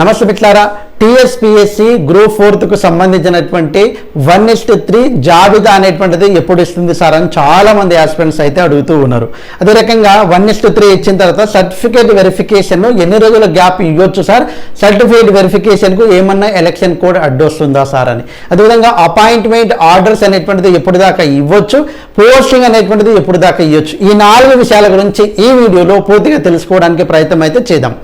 నమస్తే మిట్లారా TSPSC group ఫోర్త్కు సంబంధించినటువంటి one is to three జాబితా అనేటువంటిది ఎప్పుడు ఇస్తుంది సార్ అని చాలా మంది ఆస్పిరెంట్స్ అయితే అడుగుతూ ఉన్నారు. అదే రకంగా వన్ ఇస్ట్ త్రీ ఇచ్చిన తర్వాత సర్టిఫికేట్ వెరిఫికేషన్ ఎన్ని రోజుల గ్యాప్ ఇవ్వచ్చు సార్? సర్టిఫికేట్ వెరిఫికేషన్కు ఏమన్నా ఎలక్షన్ కోడ్ అడ్డొస్తుందా సార్ అని. అదేవిధంగా అపాయింట్మెంట్ ఆర్డర్స్ అనేటువంటిది ఎప్పుడు దాకా ఇవ్వచ్చు? పోస్టింగ్ అనేటువంటిది ఎప్పుడు దాకా ఇవ్వచ్చు? ఈ నాలుగు విషయాల గురించి ఈ వీడియోలో పూర్తిగా తెలుసుకోవడానికి ప్రయత్నం అయితే చేద్దాం.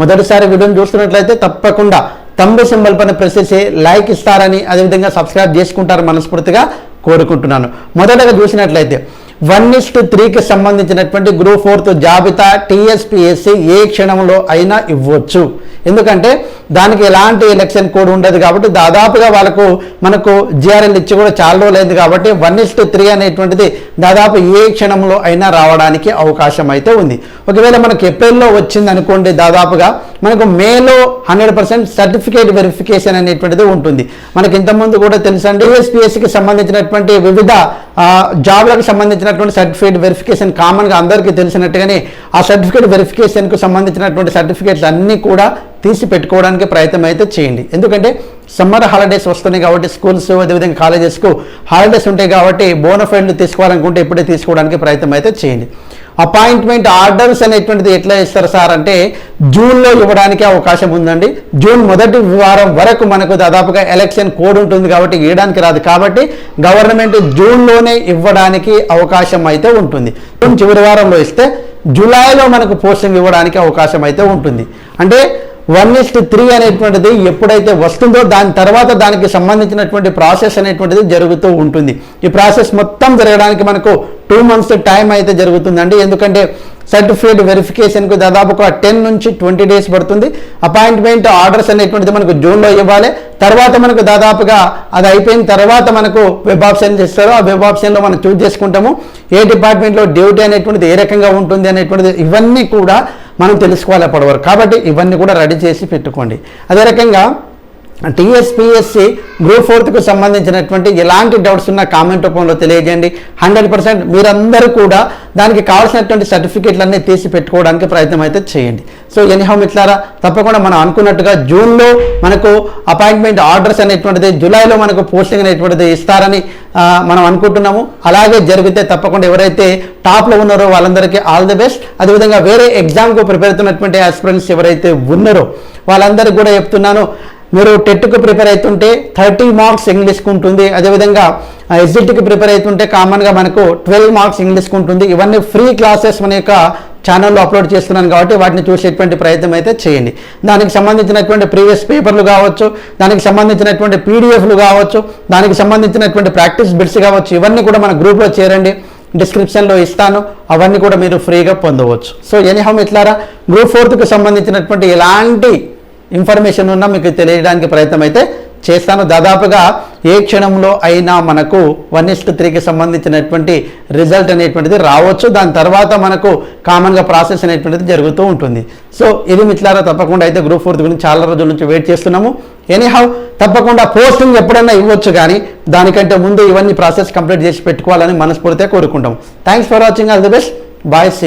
మొదటిసారి వీడియోని చూస్తున్నట్లయితే తప్పకుండా తంబు సింబల్ పైన ప్రెస్ చేసి లైక్ ఇస్తారని అదేవిధంగా సబ్స్క్రైబ్ చేసుకుంటారు మనస్ఫూర్తిగా కోరుకుంటున్నాను. మొదటగా చూసినట్లయితే వన్ ఇస్ టు త్రీకి సంబంధించినటువంటి గ్రూప్ ఫోర్త్ జాబితా టీఎస్పిఎస్సి ఏ క్షణంలో అయినా ఇవ్వచ్చు. ఎందుకంటే దానికి ఎలాంటి ఎలక్షన్ కోడ్ ఉండదు కాబట్టి దాదాపుగా వాళ్ళకు మనకు జిఆర్ఎల్ ఇచ్చి కూడా చాలా రోజులైంది కాబట్టి వన్ ఇస్ టు త్రీ అనేటువంటిది దాదాపు ఏ క్షణంలో అయినా రావడానికి అవకాశం అయితే ఉంది. ఒకవేళ మనకు ఏప్రిల్లో వచ్చింది అనుకోండి దాదాపుగా మనకు మేలో హండ్రెడ్ పర్సెంట్ సర్టిఫికేట్ వెరిఫికేషన్ అనేటువంటిది ఉంటుంది. మనకి ఇంతకుముందు కూడా తెలుసండి యూఎస్పిఎస్సికి సంబంధించినటువంటి వివిధ జాబ్లకు సంబంధించినటువంటి సర్టిఫికేట్ వెరిఫికేషన్ కామన్గా అందరికీ తెలిసినట్టుగానే ఆ సర్టిఫికేట్ వెరిఫికేషన్కు సంబంధించినటువంటి సర్టిఫికేట్స్ అన్నీ కూడా తీసి పెట్టుకోవడానికి ప్రయత్నం అయితే చేయండి. ఎందుకంటే సమ్మర్ హాలిడేస్ వస్తున్నాయి కాబట్టి స్కూల్స్ అదేవిధంగా కాలేజెస్కు హాలిడేస్ ఉంటాయి కాబట్టి బోనఫైడ్లు తీసుకోవాలనుకుంటే ఇప్పుడే తీసుకోవడానికి ప్రయత్నం అయితే చేయండి. అపాయింట్మెంట్ ఆర్డర్స్ అనేటువంటిది ఎట్లా ఇస్తారు సార్ అంటే జూన్లో ఇవ్వడానికి అవకాశం ఉందండి. జూన్ మొదటి వారం వరకు మనకు దాదాపుగా ఎలక్షన్ కోడ్ ఉంటుంది కాబట్టి ఇవ్వడానికి రాదు. కాబట్టి గవర్నమెంట్ జూన్లోనే ఇవ్వడానికి అవకాశం అయితే ఉంటుంది. జూన్ చివరి వారంలో ఇస్తే జూలైలో మనకు పోస్టింగ్ ఇవ్వడానికి అవకాశం అయితే ఉంటుంది. అంటే వన్ ఇస్ట్ త్రీ అనేటువంటిది ఎప్పుడైతే వస్తుందో దాని తర్వాత దానికి సంబంధించినటువంటి ప్రాసెస్ అనేటువంటిది జరుగుతూ ఉంటుంది. ఈ ప్రాసెస్ మొత్తం జరగడానికి మనకు టూ మంత్స్ టైం అయితే జరుగుతుందండి. ఎందుకంటే సర్టిఫికేట్ వెరిఫికేషన్కు దాదాపు ఒక టెన్ నుంచి ట్వంటీ డేస్ పడుతుంది. అపాయింట్మెంట్ ఆర్డర్స్ అనేటువంటిది మనకు జూన్లో ఇవ్వాలి. తర్వాత మనకు దాదాపుగా అది అయిపోయిన తర్వాత మనకు వెబ్ ఆప్షన్ ఇస్తారో. ఆ వెబ్ ఆప్షన్లో మనం చూస్ చేసుకుంటాము. ఏ డిపార్ట్మెంట్లో డ్యూటీ అనేటువంటిది ఏ రకంగా ఉంటుంది అనేటువంటిది ఇవన్నీ కూడా మనం తెలుసుకోవాలి అప్పటివరకు కాబట్టి ఇవన్నీ కూడా రెడీ చేసి పెట్టుకోండి. అదే రకంగా టీఎస్పిఎస్సి గ్రూప్ ఫోర్త్కు సంబంధించినటువంటి ఎలాంటి డౌట్స్ ఉన్నా కామెంట్ రూపంలో తెలియజేయండి. హండ్రెడ్ పర్సెంట్ మీరందరూ కూడా దానికి కావాల్సినటువంటి సర్టిఫికేట్లన్నీ తీసి పెట్టుకోవడానికి ప్రయత్నం అయితే చేయండి. సో ఎనీహౌ మిట్లారా తప్పకుండా మనం అనుకున్నట్టుగా జూన్లో మనకు అపాయింట్మెంట్ ఆర్డర్స్ అనేటువంటిది జూలైలో మనకు పోస్టింగ్ అనేటువంటిది ఇస్తారని మనం అనుకుంటున్నాము. అలాగే జరిగితే తప్పకుండా ఎవరైతే టాప్లో ఉన్నారో వాళ్ళందరికీ ఆల్ ది బెస్ట్ అదేవిధంగా వేరే ఎగ్జామ్కు ప్రిపేర్ అవుతున్నటువంటి ఆస్పిరెంట్స్ ఎవరైతే ఉన్నారో వాళ్ళందరికీ కూడా చెప్తున్నాను. మీరు టెట్కు ప్రిపేర్ అవుతుంటే థర్టీ మార్క్స్ ఇంగ్లీష్కి ఉంటుంది. అదేవిధంగా ఎస్జిటికి ప్రిపేర్ అవుతుంటే కామన్గా మనకు ట్వెల్వ్ మార్క్స్ ఇంగ్లీష్కి ఉంటుంది. ఇవన్నీ ఫ్రీ క్లాసెస్ మన యొక్క ఛానల్లో అప్లోడ్ చేస్తున్నాను కాబట్టి వాటిని చూసేటువంటి ప్రయత్నం అయితే చేయండి. దానికి సంబంధించినటువంటి ప్రీవియస్ పేపర్లు కావచ్చు దానికి సంబంధించినటువంటి పీడిఎఫ్లు కావచ్చు దానికి సంబంధించినటువంటి ప్రాక్టీస్ బిట్స్ కావచ్చు ఇవన్నీ కూడా మన గ్రూప్లో చేరండి. డిస్క్రిప్షన్లో ఇస్తాను. అవన్నీ కూడా మీరు ఫ్రీగా పొందవచ్చు. సో ఎనీహౌ ఇట్లారా గ్రూప్ ఫోర్త్కి సంబంధించినటువంటి ఎలాంటి ఇన్ఫర్మేషన్ ఉన్నా మీకు తెలియడానికి ప్రయత్నం అయితే చేస్తాను. దాదాపుగా ఏ క్షణంలో అయినా మనకు వన్ ఇస్ట్ త్రీకి సంబంధించినటువంటి రిజల్ట్ అనేటువంటిది రావచ్చు. దాని తర్వాత మనకు కామన్గా ప్రాసెస్ అనేటువంటిది జరుగుతూ ఉంటుంది. సో ఇది మిట్లారా తప్పకుండా అయితే గ్రూప్ ఫోర్త్ గురించి చాలా రోజుల నుంచి వెయిట్ చేస్తున్నాము. ఎనీహౌ తప్పకుండా పోస్టింగ్ ఎప్పుడైనా ఇవ్వచ్చు కానీ దానికంటే ముందు ఇవన్నీ ప్రాసెస్ కంప్లీట్ చేసి పెట్టుకోవాలని మనస్ఫూర్తిగా కోరుకుంటాం thanks for watching all the best bye see